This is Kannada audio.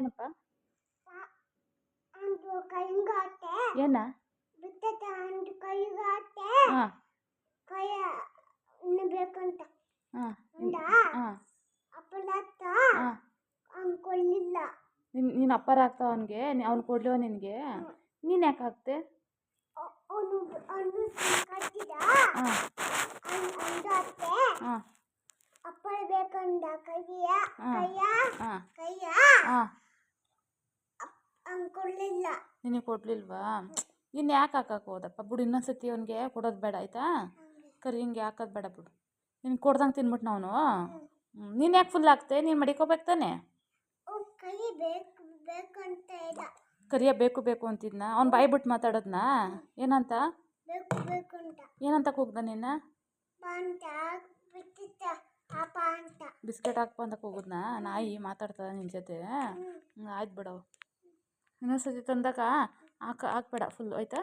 ಏನಪ್ಪ? ಏನ? ಬಿಟ್ಟದ ಅಂದು ಕೈಗಾಟೆ. ಹಾಂ. ಕೈ ಇನ್ನು ಬೇಕಂತ. ಹಾಂ ಅಂದ ಹಾಂ. ಅಪ್ಪಲತ್ತ ಹಾಂ. ಅವ್ನು ಕೊಡ್ಲಿಲ್ಲ. ನಿನ್ ನೀನು ಅಪ್ಪರ ಆಗ್ತಾವ ಅವನಿಗೆ? ಅವ್ನು ಕೊಡ್ಲಿವ ನಿನಗೆ? ನೀನು ಯಾಕೆ ಹಾಕ್ತೆ ಅವನು ಅವನು ಕಟ್ಟಿದ ಹಾಂ ಅಂದು ಅತ್ತೆ ಹಾಂ ಅಪ್ಪಳ ಬೇಕಂದ ಕೈಯ ಹಾ. ಕೈಯ ಹಾಂ ಕೈಯ ಹಾಂ ಅವ್ನು ಕೊಡ್ಲಿಲ್ಲ. ನಿನಗೆ ಕೊಡ್ಲಿಲ್ವಾ? ಇನ್ನು ಯಾಕೆ ಹಾಕಕ್ಕೆ ಹೋದಪ್ಪ? ಬಿಡು ಇನ್ನೊಂದ್ಸತಿ ಅವನಿಗೆ ಕೊಡೋದು ಬೇಡ ಆಯಿತಾ? ಕರಿ ಹಿಂಗೆ ಹಾಕೋದು ಬೇಡ ಬಿಡು. ನೀನು ಕೊಡ್ದಂಗೆ ತಿನ್ಬಿಟ್ಟು ನಾವು ನೀನು ಯಾಕೆ ಫುಲ್ ಹಾಕ್ತೆ? ನೀನು ಮಡಿಕೋಬೇಕು ತಾನೆ? ಕರಿಯ ಬೇಕು ಬೇಕು ಅಂತಿದ್ನ? ಅವ್ನು ಬಾಯಿ ಬಿಟ್ಟು ಮಾತಾಡೋದ್ನ? ಏನಂತ? ಏನಂತ ಕೂಗ್ದ ನಿನ್ನ? ಬಿಸ್ಕೆಟ್ ಹಾಕ್ಬಂದ ಅಂತ ಕೂಗುದ್ನ? ನಾಯಿ ಮಾತಾಡ್ತದ ನಿನ್ನ ಜೊತೆ? ಆಯ್ತು ಬಿಡವು ಇನ್ನೊಂದ್ಸತಿ ತಂದಾಗ ಆಕ ಹಾಕ್ಬೇಡ ಫುಲ್ ಆಯಿತಾ?